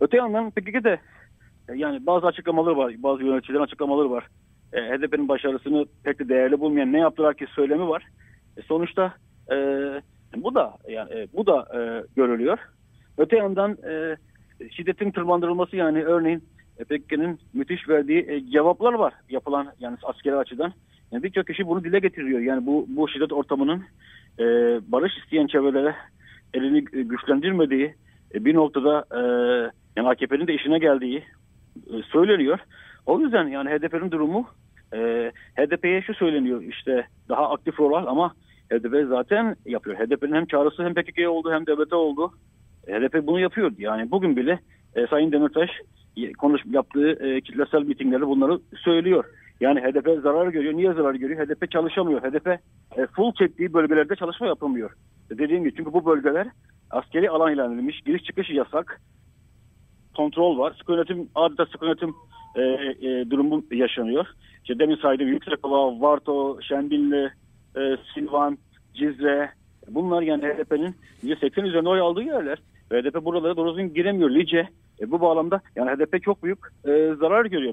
Öte yandan PKK de e, yani bazı açıklamaları var, bazı yöneticilerin açıklamaları var. E, HDP'nin başarısını pek de değerli bulmayan ne yaptılar ki söylemi var. E, sonuçta e, bu da yani e, bu da e, görülüyor. Öte yandan e, şiddetin tırmandırılması yani örneğin PKK'nın müthiş verdiği e, cevaplar var yapılan yani askeri açıdan. Yani birçok kişi bunu dile getiriyor. Yani bu bu şiddet ortamının e, barış isteyen çevrelere elini e, güçlendirmediği e, bir noktada e, yani AKP'nin de işine geldiği e, söyleniyor. O yüzden yani HDP'nin durumu e, HDP'ye şu söyleniyor işte daha aktif rol al ama HDP zaten yapıyor. HDP'nin hem çağrısı hem PKK'ye oldu hem devlete oldu. HDP bunu yapıyor. Yani bugün bile e, Sayın Demirtaş e, konuş yaptığı e, kitlesel mitinglerde bunları söylüyor. Yani HDP zarar görüyor. Niye zarar görüyor? HDP çalışamıyor. HDP e, full çektiği bölgelerde çalışma yapamıyor. E, dediğim gibi çünkü bu bölgeler askeri alan ilan edilmiş. Giriş çıkış yasak. Kontrol var. Sıkı yönetim, adeta sıkı yönetim e, e, durumu yaşanıyor. İşte demin saydığım Yüksekova, Varto, Şendinli, e, Silvan, Cizre bunlar yani HDP'nin %80 üzerinde oy aldığı yerler. HDP buralara doğru giremiyor. Lice e, bu bağlamda yani HDP çok büyük e, zarar görüyor.